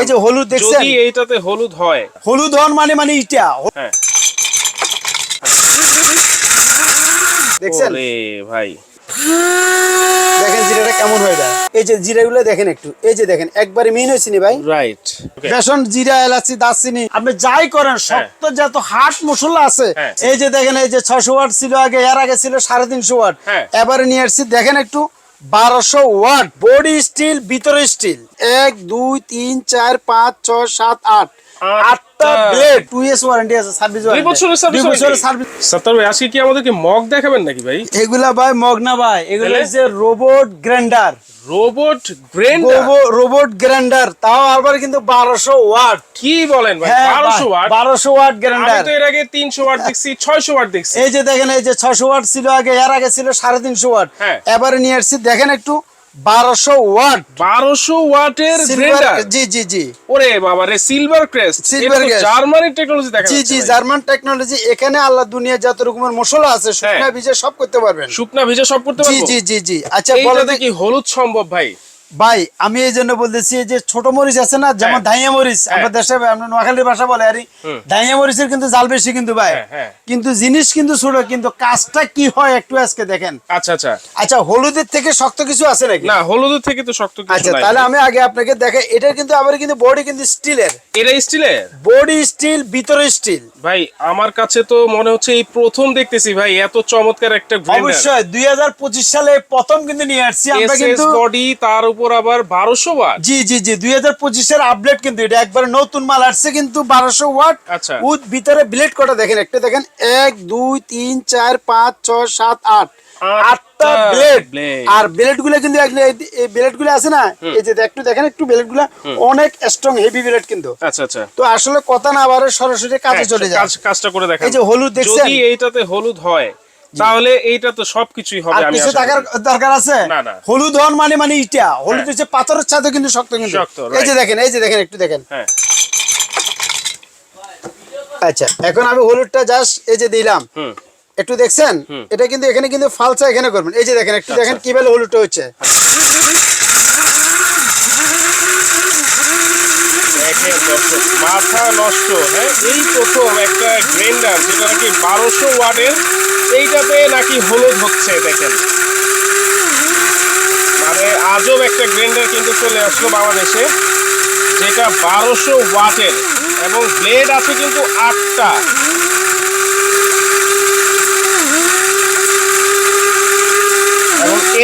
এই যে হলুদ দেখছেন? যদি এইটাতে হলুদ হয়। হলুদ হন মানে মানে ইটা হ্যাঁ। দেখছেন? ভাই। দেখেন জিরাটা কেমন হয়ে যায় এই যে জিরাগুলো দেখেন একটু। এই যে দেখেন একবারে মিন হয়েছে ভাই? রাইট বেসন জিরা এলাচি দারচিনি আপনি যাই করেন শক্ত যত হাট মশলা আছে হ্যাঁ। এই যে দেখেন এই যে ছশো ওয়াট ছিল আগে এর আগে ছিল সাড়ে তিনশো ওয়াট। হ্যাঁ। এবারে নিয়ে আসছি দেখেন একটু। বারোশো ওয়াট বডি স্টিল ভিতরে স্টিল এক দুই তিন চার পাঁচ ছয় সাত আট। আটটা। আটটা ব্লেড টু ইয়ার্স ওয়ারেন্টি আছে সার্ভিস দুই বছরের সার্ভিস সার্ভিস সত্তর ভাই আজকে কি আমাদেরকে মগ দেখাবেন নাকি ভাই? এগুলা ভাই মগনা ভাই এগুলো তাহলে? Robot grinder robot grinder robot grinder তাও আবার কিন্তু বারোশো ওয়াট কি বলেন ভাই হ্যাঁ বারোশো ওয়াট বারোশো ওয়াট আমি তো এর আগে তিনশো ওয়াট দেখছি ছয়শো ওয়াট দেখছি। এই যে দেখেন এই যে ছশো ওয়াট ছিল আগে এর আগে ছিল সাড়ে তিনশো ওয়াট হ্যাঁ। এবারে নিয়ে আসছি দেখেন একটু। বারোশো ওয়াট। বারোশো ওয়াটের গ্রেন্ডার জি জি জি। ওরে বাবা রে silver crest silver Germany technology দেখা জি জি জার্মান টেকনোলজি এখানে আল্লাহ দুনিয়া যত রকমের মশলা আছে শুকনা হ্যাঁ। ভিজে সব করতে পারবেন। শুকনা ভিজে সব করতে জি জি জি জি। আচ্ছা বলো দেখি হলুদ সম্ভব ভাই। ভাই আমি এই জন্য বলতেছি যে ছোট মরিচ আছে না যেমন হ্যাঁ। ধাইয়া মরিচ আমরা দেশে আমরা নোয়াখালীর ভাষা বলে আরে ধাইয়া মরিচের কিন্তু জাল বেশি কিন্তু ভাই। হ্যাঁ, হ্যাঁ। কিন্তু জিনিস কিন্তু ছোট কিন্তু কাজটা কি হয় একটু আজকে দেখেন। আচ্ছা আচ্ছা। আচ্ছা হলুদের থেকে শক্ত কিছু আছে নাকি? না হলুদের থেকে তো শক্ত কিছু আচ্ছা তাহলে আমি আগে আপনাকে দেখে এটা কিন্তু আবার কিন্তু বডি কিন্তু স্টিলের। এটা স্টিলের? বডি স্টিল ভিতরে স্টিল। ভাই আমার কাছে তো মনে হচ্ছে এই প্রথম দেখতেছি ভাই এত চমৎকার একটা অবশ্যই দুই হাজার পঁচিশ সালে প্রথম কিন্তু নিয়ে আসছি আমরা কিন্তু বডি তার উপর আবার 1200 ওয়াট? জি জি জি দুই হাজার পঁচিশের আপডেট কিন্তু এটা একবার নতুন মাল আসছে কিন্তু বারোশো ওয়াট। আচ্ছা। উদ ভিতরে ব্লেড কটা দেখেন? একটা দেখেন এক দুই তিন চার পাঁচ ছয় সাত আট। আটটা ব্লেড আর ব্লেডগুলো কিন্তু এই ব্লেডগুলো আছে না এই যে একটু দেখেন একটু ব্লেডগুলো অনেক স্ট্রং হেভি ব্লেড কিন্তু। আচ্ছা আচ্ছা। তো আসলে কথা না আবার সরাসরি কাজে হ্যাঁ, চলে যায় কাজটা করে দেখান এই যে হলুদ দেখছেন? যদি এইটাতে হলুদ হয় তাহলে এইটা তো সবকিছুই হবে আর আমি কিছু টাকার দরকার আছে? না, না। হলুদ হন মানে মানে ইটা। হলুদ হচ্ছে পাথরের ছাদে কিন্তু শক্ত কিন্তু। এই যে দেখেন এই যে দেখেন একটু দেখেন। হ্যাঁ। আচ্ছা এখন আমি হলুদটা জাস্ট এই যে দিলাম। হুম। একটু দেখছেন? এটা কিন্তু এখানে কিন্তু ফালসা এখানে করবেন। এই যে দেখেন একটু দেখেন আচ্ছা। কীভাবে হলুদটা হচ্ছে। মাথা নষ্ট হ্যাঁ? এই প্রথম একটা গ্রাইন্ডার যেটা নাকি বারোশো ওয়াটের এইটাতে নাকি হলুদ হচ্ছে দেখেন। মানে আজব একটা গ্রাইন্ডার কিন্তু চলে আসলো বাংলাদেশে যেটা বারোশো ওয়াটের এবং ব্লেড আছে কিন্তু আটটা।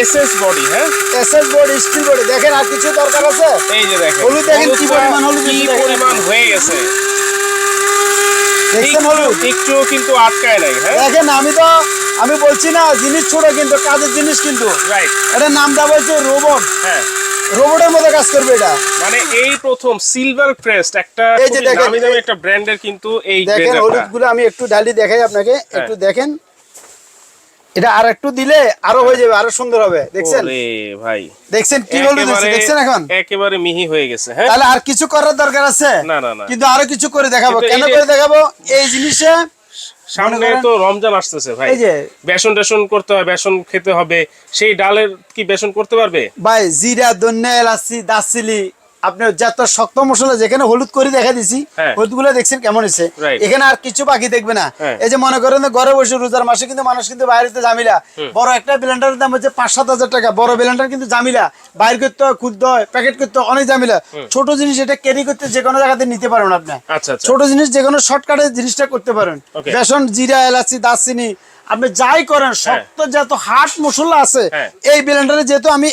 এসএস বডি হ্যাঁ? এসএস স্টিল দেখেন আর কিছু দরকার আছে? এই যে দেখেন হলুদ দেখেন কি পরিমাণ হলুদ কি পরিমাণ হয়ে গেছে। একটু- কিন্তু আটকায় নাই হ্যাঁ? দেখেন আমি তো আমি বলছি না জিনিস ছোট কিন্তু কাজের জিনিস কিন্তু। রাইট এটা নাম দেওয়া রোবট। হ্যাঁ। রোবটের মতো কাজ করবে এটা। মানে এই প্রথম সিলভার ক্রেস্ট একটা এই যে দেখেন, দামি দামি একটা ব্র্যান্ডের কিন্তু এই দেখেন আমি একটু ডালি দেখাই আপনাকে হ্যাঁ। একটু দেখেন। এটা আর একটু দিলে আরও হয়ে যাবে আরও সুন্দর হবে। দেখছেন? ভাই। দেখছেন কি একেবারে দেখছেন এখন? একেবারে মিহি হয়ে গেছে হ্যাঁ? তাহলে আর কিছু করার দরকার আছে? না, না, না। কিন্তু আরও কিছু করে দেখাবো। কেন করে দেখাবো? এই জিনিসে সামনে তো রমজান আসতেছে ভাই। এই যে বেসন টেসন করতে হয় বেসন খেতে হবে। সেই ডালের কি বেসন করতে পারবে? ভাই জিরা ধনিয়া এলাচি দারচিনি আপনি যত শক্ত মশলা যেখানে হলুদ করে দেখা দিছি হ্যাঁ। হলুদগুলো দেখছেন কেমন হয়েছে? এখানে আর কিছু বাকি দেখবে না। হ্যাঁ। এই যে মনে করেন ঘরে বসে রোজার মাসে কিন্তু মানুষ কিন্তু বাইরেতে জামিলা বড় একটা ব্লেন্ডারের দাম হচ্ছে পাঁচ সাত হাজার টাকা। বড় ব্লেন্ডার কিন্তু জামিলা বাইর করতে হয় ক্ষুদ্র হয় প্যাকেট করতে হয় অনেক জামিলা ছোট জিনিস এটা ক্যারি করতে যে কোনো জায়গাতে নিতে পারেন আপনি। আচ্ছা আচ্ছা। ছোট জিনিস যে কোনো শর্টকাটে জিনিসটা করতে পারেন. বেসন জিরা এলাচি দারচিনি আপনি যাই করেন শক্ত যত হাট মশলা আছে হ্যাঁ। এই ব্লেন্ডারে যেহেতু আমি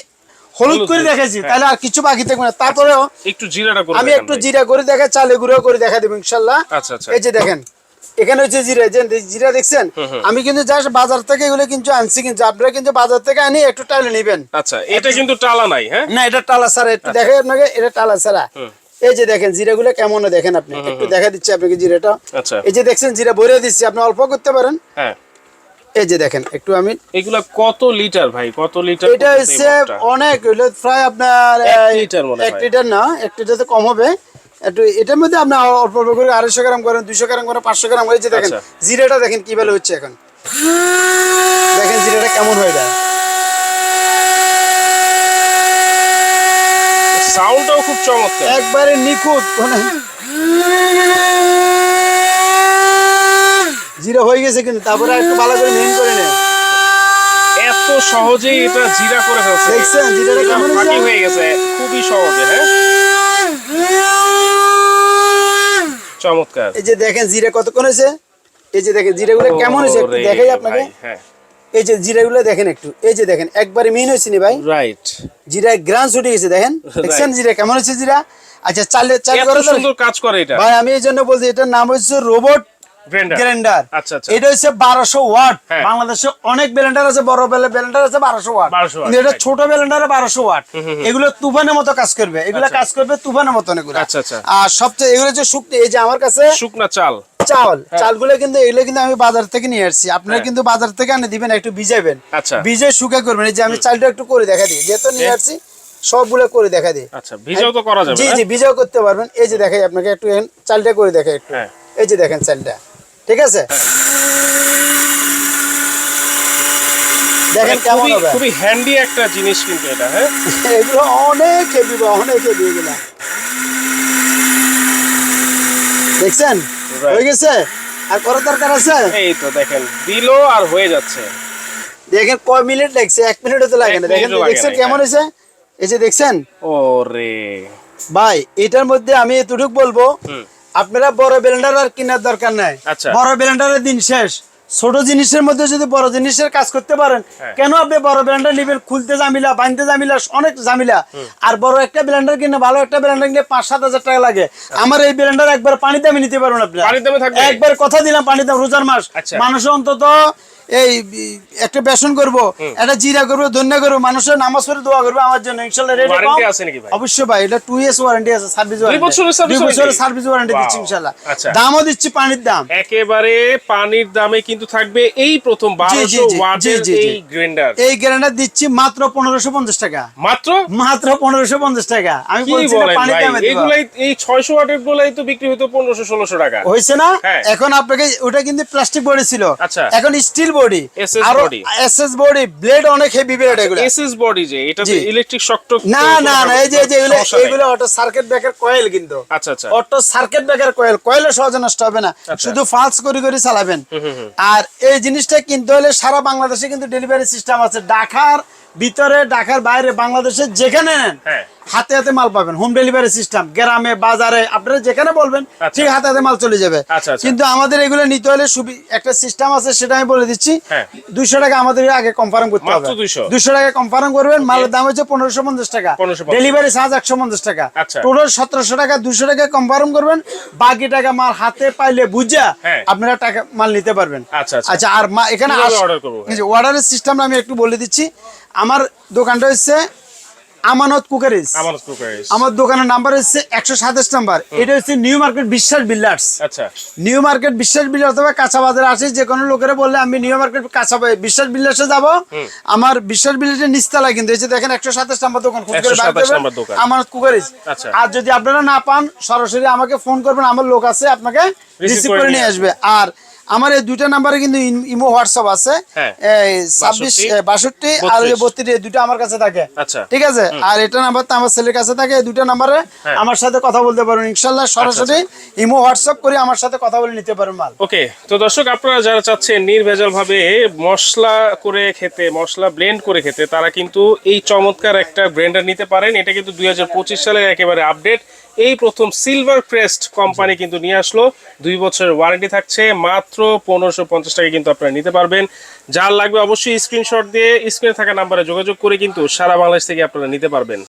হলুদ করে দেখেছি হ্যাঁ। তাহলে আর কিছু বাকি থাকবে না। তারপরেও একটু জিরাটা করে আমি একটু জিরা করে দেখা চালে গুঁড়ো করে দেখা দেবো ইনশাল্লাহ। আচ্ছা, আচ্ছা। এই যে দেখেন এখানে হচ্ছে জিরা যে জিরা দেখছেন? আমি কিন্তু জাস্ট বাজার থেকে এগুলো কিন্তু আনছি কিন্তু আপনারা কিন্তু বাজার থেকে আনি একটু টাইলে নেবেন। আচ্ছা এটা কিন্তু টালা নাই হ্যাঁ? না এটা টালা ছাড়া একটু দেখে আপনাকে এটা টালা ছাড়া। এই যে দেখেন জিরাগুলো কেমন দেখেন আপনি? একটু দেখা দিচ্ছি আপনাকে জিরাটা। আচ্ছা। এই যে দেখছেন জিরা ভরে দিচ্ছি আপনি অল্প করতে পারেন। হ্যাঁ। এই যে দেখেন একটু আমি এগুলা কত লিটার ভাই? কত লিটার এটা হচ্ছে অনেক প্রায় আপনার লিটার মনে এক হয়। লিটার না এক লিটার তো কম হবে। একটু এটার মধ্যে আপনি অল্প অল্প করে আড়াইশো গ্রাম করেন দুইশো গ্রাম করেন পাঁচশো গ্রাম করে এই যে দেখেন আচ্ছা। জিরাটা দেখেন কি বেলা হচ্ছে এখন। দেখেন জিরাটা কেমন হয়ে যায় সাউন্ডটাও খুব চমৎকার। একবারে নিখুঁত মানে জিরো হয়ে গেছে কিন্তু তারপরে একটু ভালো করে মেন করে নে। এত সহজেই এটা জিরা করে ফেলছে। দেখছেন জিরাটা কেমন ফাঁকি? হয়ে গেছে খুবই সহজে হ্যাঁ? চমৎকার। এই যে দেখেন জিরা কতক্ষণ হয়েছে? এই যে দেখেন জিরাগুলো কেমন হয়েছে? একটু দেখাই আপনাকে। হ্যাঁ। এই যে জিরাগুলো দেখেন একটু। এই যে দেখেন একবারে মেন হয়েছে নি ভাই? রাইট জিরা গ্রান ছুটে গেছে দেখেন? দেখছেন জিরা? কেমন হয়েছে জিরা? আচ্ছা চালে চাল করে সুন্দর কাজ করে এটা। ভাই আমি এই জন্য বলছি এটার নাম হচ্ছে রোবট গ্রাইন্ডার গ্রাইন্ডার আচ্ছা, আচ্ছা। এটা হচ্ছে বারোশো ওয়াট। বাংলাদেশে অনেক ব্লেন্ডার আছে বড় ব্লেন্ডার আছে বারোশো ওয়াট। কিন্তু এটা ছোট ব্লেন্ডারে বারোশো ওয়াট। এগুলো তুফানের মতো কাজ করবে। এগুলো কাজ করবে তুফানের মতন এগুলো। আচ্ছা, আচ্ছা। আর সবচেয়ে এগুলো হচ্ছে শুকনো এই যে আমার কাছে শুকনা চাল। চাল। চালগুলো কিন্তু এগুলো কিন্তু আমি বাজার থেকে নিয়ে আসছি। আপনারা হ্যাঁ। কিন্তু বাজার থেকে আনে দিবেন একটু ভিজাবেন আচ্ছা। ভিজে শুকা করবেন। এই যে আমি চালটা একটু করে দেখা দিই। যেহেতু নিয়ে হ্যাঁ। আসছি সবগুলো করে দেখা দিই। আচ্ছা ভিজাও তো করা যাবে জি জি ভিজাও করতে পারবেন। এই যে দেখাই আপনাকে একটু চালটা করে দেখাই একটু। হ্যাঁ। এই যে দেখেন চালটা। ঠিক আছে? দেখেন মানে কেমন হবে। খুবই হ্যান্ডি একটা জিনিস কিন্তু এটা হ্যাঁ? এগুলো অনেক হেভি অনেক হেভি এগুলা। দেখছেন? হয়ে গেছে? আর করার দরকার আছে? এই তো দেখেন দিলো আর হয়ে যাচ্ছে। দেখেন কয় মিনিট লাগছে? এক মিনিটও তো লাগে না। দেখেন দেখছেন কেমন হ্যাঁ। হয়েছে? এই যে দেখছেন? ওরে। ভাই এটার মধ্যে আমি এতটুক বলব। আপনারা বড় ব্লেন্ডার আর কেনার দরকার নাই। আচ্ছা। বড় ব্লেন্ডারের দিন শেষ। ছোট জিনিসের মধ্যে যদি বড় জিনিসের কাজ করতে পারেন হ্যাঁ। কেন আপনি বড় ব্লেন্ডার নেবেন? খুলতে জামিলা বানতে জামিলা অনেক জামিলা আর বড় একটা ব্লেন্ডার কিনে ভালো একটা ব্লেন্ডার কিনে পাঁচ সাত হাজার টাকা লাগে। আমার এই ব্লেন্ডার একবার পানিতে আমি নিতে পারবেন আপনি। থাকবে? একবার কথা দিলাম পানিতে দাম রোজার মাস। আচ্ছা। মানুষ অন্তত এই একটা বেসন করব একটা জিরা করব ধন্য করব মানুষের নামাজ পড়ে দোয়া করবে আমার জন্য। রেট Warranty আছে নাকি ভাই? অবশ্যই ভাই এটা টু ইয়ার্স ওয়ারেন্টি আছে সার্ভিস দুই বছরের service দুই বছরের সার্ভিস ওয়ারেন্টি দিচ্ছি Wow. ইনশাল্লাহ। আচ্ছা। দামও দিচ্ছি পানির দাম। একেবারে পানির দামে কিন্তু থাকবে এই প্রথম জি, বারোশো জি, ওয়াটের জি, জি। এই গ্রাইন্ডার এই গ্যারান্টার দিচ্ছি মাত্র পনেরোশো পঞ্চাশ টাকা। মাত্র? মাত্র পনেরোশো পঞ্চাশ টাকা। আমি বলছি পানির দামে এগুলাই এই ছয়শো ওয়াটের গুলাই তো বিক্রি হতো পনেরোশো ষোলোশো টাকা। হয়েছে না? হ্যাঁ। এখন আপনাকে ওটা কিন্তু প্লাস্টিক বডি ছিল। আচ্ছা। এখন steel body SS body blade অনেক হেভি ব্লেড এগুলো। এসএস বডি যে এটা। ইলেকট্রিক শক না না না এই যে এই যে এগুলো এগুলো অটো সার্কিট ব্রেকার কয়েল কিন্তু। আচ্ছা আচ্ছা। অটো সার্কিট ব্রেকার কয়েল কয়েলে সহজে নষ্ট হবে না। শুধু ফালস করে করে চালাবেন। আর এই জিনিসটা কিনতে হলে সারা বাংলাদেশে কিন্তু ডেলিভারি সিস্টেম আছে। ঢাকার ভিতরে ঢাকার বাইরে বাংলাদেশে যেখানে নেন হ্যাঁ। হাতে হাতে মাল পাবেন হোম ডেলিভারি সিস্টেম গ্রামে বাজারে আপনারা যেখানে বলবেন আচ্ছা। ঠিক হাতে হাতে মাল চলে যাবে। আচ্ছা, আচ্ছা। কিন্তু আমাদের এগুলো নিতে হলে সুবি- একটা সিস্টেম আছে সেটা আমি বলে দিচ্ছি। হ্যাঁ। দুইশো টাকা আমাদের আগে কনফার্ম করতে হবে মাত্র 200 দুইশো? টাকা কনফার্ম করবেন মালের দাম হচ্ছে পনেরোশো পঞ্চাশ টাকা। ডেলিভারি চার্জ একশো পঞ্চাশ টাকা। টোটাল সতেরোশো টাকা দুশো টাকা কনফার্ম করবেন। বাকি টাকা মাল হাতে পাইলে বুঝা হ্যাঁ। আপনারা টাকা মাল নিতে পারবেন। আচ্ছা, আর এখানে অর্ডারের সিস্টেম আমি একটু বলে দিচ্ছি। আমার দোকানটা হচ্ছে আমানত কুকারিজ। আমার কুকারিজ। আমার দোকানের নাম্বার হচ্ছে একশো সাতাশ নাম্বার। এটা হচ্ছে নিউ মার্কেট বিশ্বাস বিল্ডার্স। আচ্ছা। নিউ মার্কেট বিশ্বাস বিল্ডার্স অথবা কাঁচা বাজারে আসে যে কোনো লোকেরা বললে আমি নিউ মার্কেট কাঁচা বিশ্বাস বিল্ডার্সে যাব। আমার বিশ্বাস বিল্ডার্সের নিচতলা কিন্তু এই যে দেখেন একশো সাতাশ নাম্বার দোকান খোঁজ করে বার 127 করবেন, নাম্বার দোকান। আমার কুকারিজ। আচ্ছা। আর যদি আপনারা না পান সরাসরি আমাকে ফোন করবেন আমার লোক আছে আপনাকে রিসিভ করে নিয়ে আসবে। আর আমার এই দুইটা নাম্বারে কিন্তু ইমো হোয়াটসঅ্যাপ আছে। হ্যাঁ। ছাব্বিশ বাষট্টি, আর ওই বত্রিশ এই দুটো আমার কাছে থাকে। আচ্ছা। ঠিক আছে? আর এটা নাম্বার তো আমার ছেলের কাছে থাকে এই দুটো নাম্বারে হ্যাঁ। আমার সাথে কথা বলতে পারবেন ইনশাল্লাহ সরাসরি ইমো হোয়াটসঅ্যাপ করে আমার সাথে কথা বলে নিতে পারেন মাল। ওকে তো দর্শক আপনারা যারা চাচ্ছেন নির্ভেজাল ভাবে মশলা করে খেতে মশলা ব্লেন্ড করে খেতে তারা কিন্তু এই চমৎকার একটা ব্লেন্ডার নিতে পারেন। এটা কিন্তু দুই হাজার পঁচিশ সালের একেবারে আপডেট। এই প্রথম সিলভার ক্রেস্ট কোম্পানি কিন্তু নিয়ে আসলো। দুই বছরের ওয়ারেন্টি থাকছে মাত্র পনেরোশো পঞ্চাশ টাকা কিন্তু আপনারা নিতে পারবেন। যার লাগবে অবশ্যই স্ক্রিনশট দিয়ে স্ক্রিনে থাকা নাম্বারে যোগাযোগ করে কিন্তু সারা বাংলাদেশ থেকে আপনারা নিতে পারবেন।